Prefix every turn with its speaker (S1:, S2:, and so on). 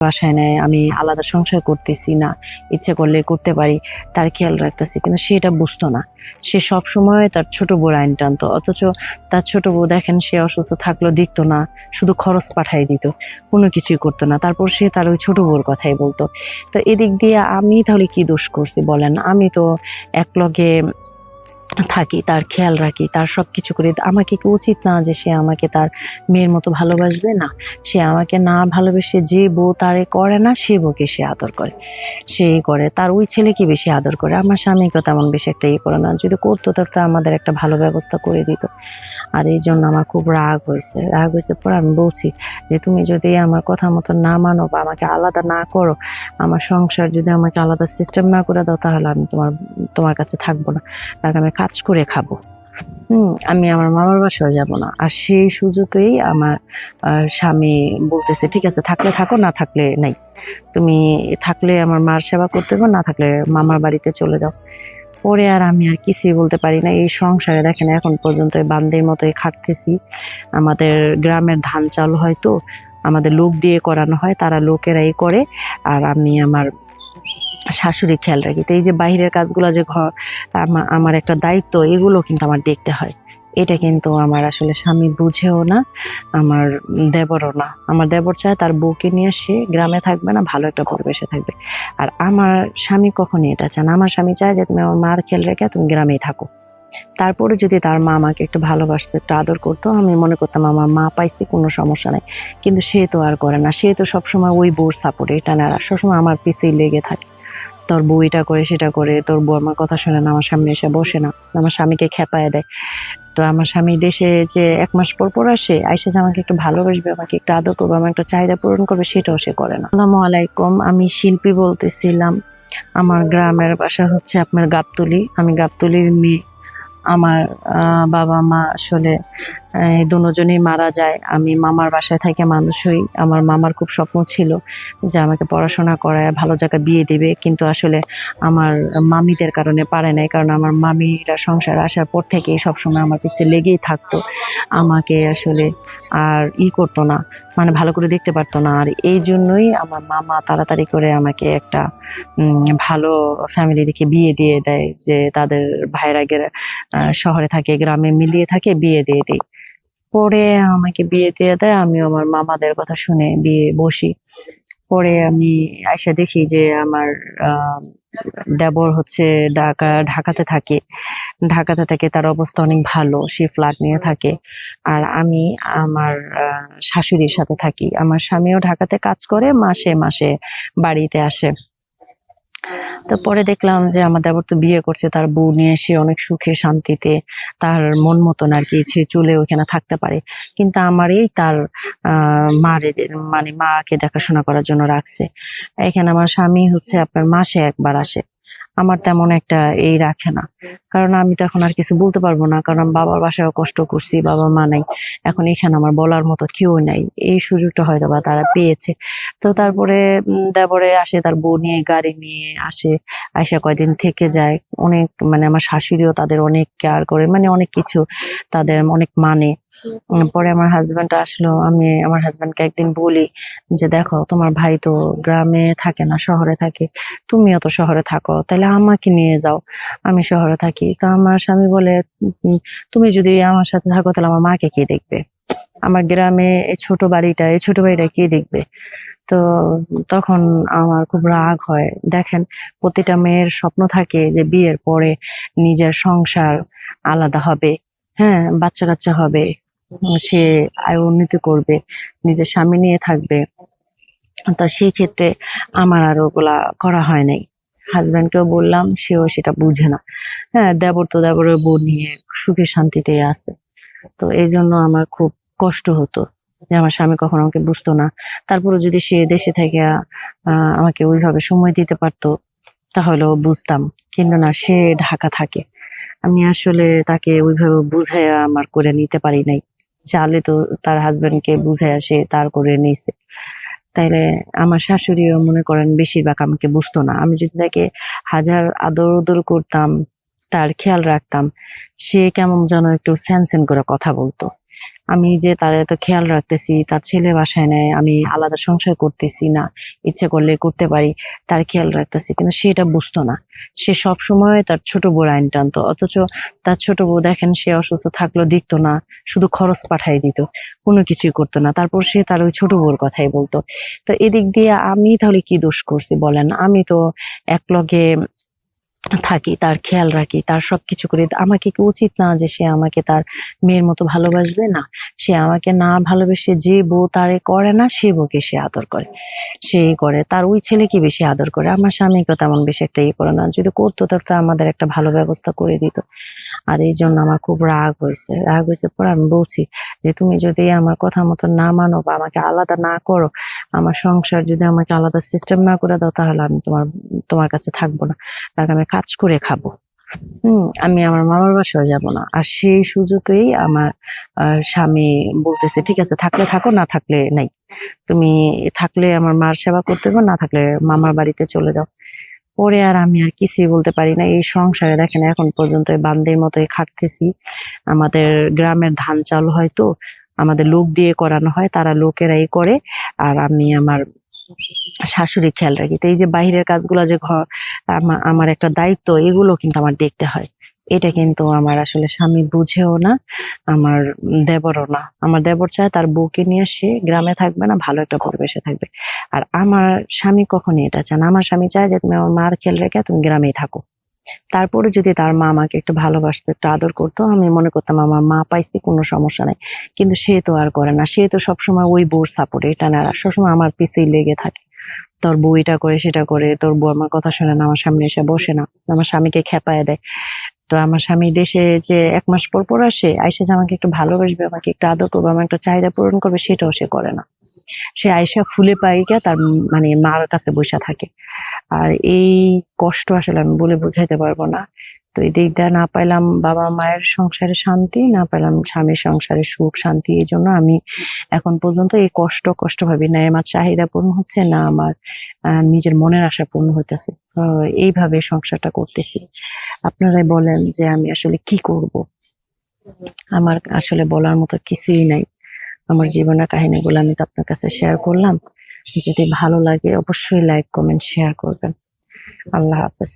S1: বাসায় নেয়, আমি আলাদা সংসার করতেছি না, ইচ্ছে করলে করতে পারি, তার খেয়াল রাখতেছি, কিন্তু সে এটা বুঝতো না। সে সব সময় তার ছোট বউ আইন টানতো, অথচ তার ছোট বউ দেখেন সে অসুস্থ থাকল দেখতো না, শুধু খরচ পাঠাই দিত, কোনো কিছুই করতো না। তারপর সে তার ওই ছোট বউর কথাই বলতো। তো এদিক দিয়ে আমি তাহলে কি দোষ করছি বলেন? আমি তো একলগে থাকি, তার খেয়াল রাখি, তার সব কিছু করি। আমাকে কি উচিত না যে সে আমাকে তার মেয়ের মতো ভালোবাসবে? না, সে আমাকে না ভালোবেসে যে বউ তারে করে না, সে বউকে সে আদর করে। সেই করে। তার ওই ছেলেকে বেশি আদর করে। আমার স্বামীকে তেমন বেশি একটা ইয়ে করে না। যদি করতো তার তো আমাদের একটা ভালো ব্যবস্থা করে দিত। আর এই জন্য আমার খুব রাগ হয়েছে। রাগ হয়েছে পর আমি বলছি যে, তুমি যদি আমার কথা মতো না মানো বা আমাকে আলাদা না করো, আমার সংসার যদি আমাকে আলাদা সিস্টেম না করে দাও, তাহলে আমি তোমার তোমার কাছে থাকব না। কারণ আমি কাজ করে খাব। হুম, আমি আমার মামার বাসায় যাব না। আর সেই সুযোগেই আমার স্বামী বলতেছে, ঠিক আছে, থাকলে থাকো, না থাকলে নাই। তুমি থাকলে আমার মার সেবা করতে হবে, না থাকলে মামার বাড়িতে চলে যাও। পরে আর আমি আর কিছুই বলতে পারি না। এই সংসারে দেখেন, এখন পর্যন্ত বান্দির মতোই খাটতেছি। আমাদের গ্রামের ধান চাল হয়তো আমাদের লোক দিয়ে করানো হয়, তারা লোকেরাই করে। আর আমি আমার শাশুড়ি খেয়াল রাখি। তো এই যে বাইরের কাজগুলো যে ঘর আমার একটা দায়িত্ব, এগুলো কিন্তু আমার দেখতে হয়। এটা কিন্তু আমার আসলে স্বামী বুঝেও না, আমার দেবরও না। আমার দেবর চায় তার বউকে নিয়ে সে গ্রামে থাকবে না, ভালো একটা পরিবেশে থাকবে। আর আমার স্বামী কখনই এটা চান আমার স্বামী চায় যে তুমি আমার মার খেয়াল রেখে তুমি গ্রামেই থাকো। তারপরে যদি তার মা আমাকে একটু ভালোবাসতো, একটু আদর করতো, আমি মনে করতাম আমার মা পাইছে কোনো সমস্যা নাই। কিন্তু সে তো আর করে না। সে তো সবসময় ওই বউর সাপোর্ট এটা না সবসময় আমার পিছিয়ে লেগে থাকে। তোর বউ এটা করে, সেটা করে, তোর বউ আমার কথা শোনে না, আমার সামনে এসে বসে না। আমার স্বামীকে খেপায় দেয়। তো আমার স্বামী দেশে যে এক মাস পর পর আসে, আইসে যে আমাকে একটু ভালোবাসবে, আমাকে একটু আদর করবে, আমার একটা চাহিদা পূরণ করবে, সেটাও সে করে না। আসসালামু আলাইকুম, আমি শিল্পী বলতেছিলাম। আমার গ্রামের বাসা হচ্ছে আপনার গাবতলি। আমি গাবতলির মেয়ে। আমার বাবা মা আসলে দুজনেই মারা যায়। আমি মামার বাসায় থেকে মানুষ হই। আমার মামার খুব স্বপ্ন ছিল যে আমাকে পড়াশোনা করায়, ভালো জায়গায় বিয়ে দিবে। কিন্তু আসলে আমার মামিদের কারণে পারে নাই। কারণ আমার মামিরা সংসার আসার পর থেকেই সবসময় আমার পিছিয়ে লেগেই থাকতো। আমাকে আসলে আর ই করতো না। মানে ভালো করে দেখতে পারতো না। আর এই জন্যই আমার মামা তাড়াতাড়ি করে আমাকে একটা ভালো ফ্যামিলি দেখে বিয়ে দিয়ে দেয়। যে তাদের ভাইরা শহরে থাকে, গ্রামে মিলিয়ে থাকে, বিয়ে দিয়ে দেয়। পরে আমাকে বিয়ে দিয়ে দেয় আমি আমার মামাদের কথা শুনে বিয়ে বসি। পরে আমি আয়সা দেখি যে আমার দেবর হচ্ছে ঢাকা, ঢাকাতে থাকে। ঢাকাতে থাকে, তার অবস্থা অনেক ভালো, সে ফ্ল্যাট নিয়ে থাকে। আর আমি আমার শাশুড়ির সাথে থাকি। আমার স্বামীও ঢাকাতে কাজ করে, মাসে মাসে বাড়িতে আসে। তো পরে দেখলাম যে আমার দেবর তো বিয়ে করছে, তার বউ নিয়ে সে অনেক সুখে শান্তিতে তার মন মতন আর কি সে চলে ওইখানে থাকতে পারে। কিন্তু আমার এই তার মার মানে মাকে দেখাশোনা করার জন্য রাখছে। এখানে আমার স্বামী হচ্ছে আপনার মাসে একবার আসে। আমার তেমন একটা এই রাখে না। কারণ আমি তো এখন আর কিছু বলতে পারব না, কারণ বাবার বাসায় কষ্ট করছি, বাবা মা নাই। এখন এখানে আমার বলার মতো কেউ নাই। এই সুযোগটা হয়তো বা তারা পেয়েছে। তো তারপরে দেবরে আসে, তার বউ নিয়ে, গাড়ি নিয়ে আসে, আইসা কয়দিন থেকে যায়। অনেক মানে আমার শাশুড়িও তাদের অনেক কেয়ার করে মানে অনেক কিছু তাদের অনেক মানে। পরে আমার হাজবেন্ড আসলো, আমি আমার হাজবেন্ডকে একদিন বলি যে, দেখো, তোমার ভাই তো গ্রামে থাকে না, শহরে থাকে। তুমিও তো শহরে থাকো, তাহলে আমাকে নিয়ে যাও। আমি শহরে থাকি। তো আমার স্বামী বলে তুমি যদি আমার সাথে থাকো, তাহলে আমার মাকে কে দেখবে? আমার গ্রামে এই ছোট বাড়িটা, এই ছোট বাড়িটা কে দেখবে? তো তখন আমার খুব রাগ হয়। দেখেন, প্রতিটা মেয়ের স্বপ্ন থাকে যে, বিয়ের পরে নিজের সংসার আলাদা হবে। হ্যাঁ বাচ্চা কাচ্চা হবে। সে আয় উন্নতি করবে, নিজের স্বামী নিয়ে থাকবে। তো সেই ক্ষেত্রে আমার আর ওগুলা করা হয় নাই। হাজবেন্ডকেও বললাম, সেও সেটা বুঝে না। হ্যাঁ দেবর তো দেবরের বউ নিয়ে সুখে শান্তিতে আছে। তো এই জন্য আমার খুব কষ্ট হতো যে আমার স্বামী কখনো আমাকে বুঝতো না। তারপরে যদি সে দেশে থেকে আমাকে ওইভাবে সময় দিতে পারতো তাহলেও বুঝতাম। কিন্তু না সে ঢাকা থাকে। আমি আসলে তাকে ওইভাবে বুঝাইয়া আমার করে নিতে পারি নাই। চালে তো তার হাজবেন্ডকে বুঝাইয়া সে তার করে নিছে। তাইলে আমার শাশুড়িও মনে করেন বেশিরভাগ আমাকে বুঝতো না। আমি যদি তাকে হাজার আদর উদর করতাম, তার খেয়াল রাখতাম, সে কেমন যেন একটু স্যান স্যান করে কথা বলতো। আমি যে তার এত খেয়াল রাখতেছি, তার ছেলে বাসায় নেয় আমি আলাদা সংসার করতেছি না, ইচ্ছে করলে করতে পারি, তার খেয়াল রাখতেছি কিন্তু সেটা বুঝতো না। সে সব সময় তার ছোট বউ আইন টানতো, অথচ তার ছোট বউ দেখেন সে অসুস্থ থাকল দেখতো না, শুধু খরচ পাঠাই দিত, কোনো কিছুই করতো না। তারপর সে তার ওই ছোট বউর কথাই বলতো। তো এদিক দিয়ে আমি তাহলে কি দোষ করছি বলেন? আমি তো এক লগে থাকি, তার খেয়াল রাখি, তার সব কিছু করি। আমাকে কি উচিত না যে সে আমাকে তার মেয়ের মতো ভালোবাসবে? না। সে আমাকে না ভালোবেসে যে বউ তারে করে না, সে বউকে সে আদর করে। সে করে। তার ওই ছেলেকে বেশি আদর করে। আমার স্বামীকে তেমন বেশি একটা ইয়ে করে না। যদি করতো তার তো আমাদের একটা ভালো ব্যবস্থা করে দিত। আর এই জন্য আমার খুব রাগ হয়েছে। রাগ হয়েছে পরে আমি বলছি যে, তুমি যদি আমার কথা মতো না মানো বা আমাকে আলাদা না করো, আমার সংসার যদি আমাকে আলাদা সিস্টেম না করে দাও, তাহলে আমি তোমার তোমার কাছে থাকব না। কারণ আমি কাজ করে খাব। আমি আমার মামার বাসায় যাব না। আর সেই সুযোগেই আমার স্বামী বলতেছে, ঠিক আছে, থাকলে থাকো, না থাকলে নাই। তুমি থাকলে আমার মার সেবা করতে হবে, না থাকলে মামার বাড়িতে চলে যাও। পরে আর আমি আর কিছুই বলতে পারি না। এই সংসারে দেখেন এখন পর্যন্ত বান্দির মতোই খাটতেছি। আমাদের গ্রামের ধান চাল হয়তো আমাদের লোক দিয়ে করানো হয়, তারা লোকেরাই করে। আর আমি আমার শাশুড়ি খেয়াল রাখি। তো এই যে বাহিরের কাজগুলো যে ঘর আমা- আমার একটা দায়িত্ব, এগুলো কিন্তু আমার দেখতে হয়। এটা কিন্তু আমার আসলে স্বামী বুঝেও না, আমার দেবরও না। আমার দেবর চায় তার বউকে নিয়ে সে গ্রামে থাকবে না, ভালো একটা পরিবেশে থাকবে। আর আমার স্বামী কখনই এটা চান আমার স্বামী চায় যে তুমি আমার মার খেয়াল রেখে তুমি গ্রামেই থাকো। তারপরে যদি তার মা আমাকে একটু ভালোবাসতো, একটু আদর করতো, আমি মনে করতাম আমার মা পাইছি কোনো সমস্যা নাই। কিন্তু সে তো আর করে না। সে তো সবসময় ওই বউর সাপোর্ট এটা না, সবসময় আমার পিছেই লেগে থাকে। তোর বউ এটা করে, সেটা করে, তোর বউ আমার কথা শুনে না, আমার সামনে এসে বসে না। আমার স্বামীকে খেপায় দেয়। তো আমার স্বামী দেশে যে এক মাস পর পর আসে আইসা যে আমাকে একটু ভালোবাসবে, আমাকে একটু আদর করবে, আমার একটা চাহিদা পূরণ করবে, সেটাও সে করে না। সে আয়সা ফুলে পাইকা তার মানে মার কাছে বসে থাকে। আর এই কষ্ট আসলে আমি বলে বোঝাইতে পারব না। তো এই দিকটা না পাইলাম বাবা মায়ের সংসারে শান্তি, না পাইলাম স্বামীর সংসারে সুখ, শান্তি, এই জন্য আমি এখন পর্যন্ত এই কষ্ট কষ্ট ভাবি না আমার চাহিদা পূর্ণ হচ্ছে না, আমার নিজের মনের আশা পূর্ণ হইতেছে। এইভাবে সংসারটা করতেছি। আপনারাই বলেন যে আমি আসলে কি করব? আমার আসলে বলার মতো কিছুই নাই। আমার জীবনের কাহিনীগুলো আমি তো আপনার কাছে শেয়ার করলাম। যদি ভালো লাগে অবশ্যই লাইক কমেন্ট শেয়ার করবেন। আল্লাহ হাফেজ।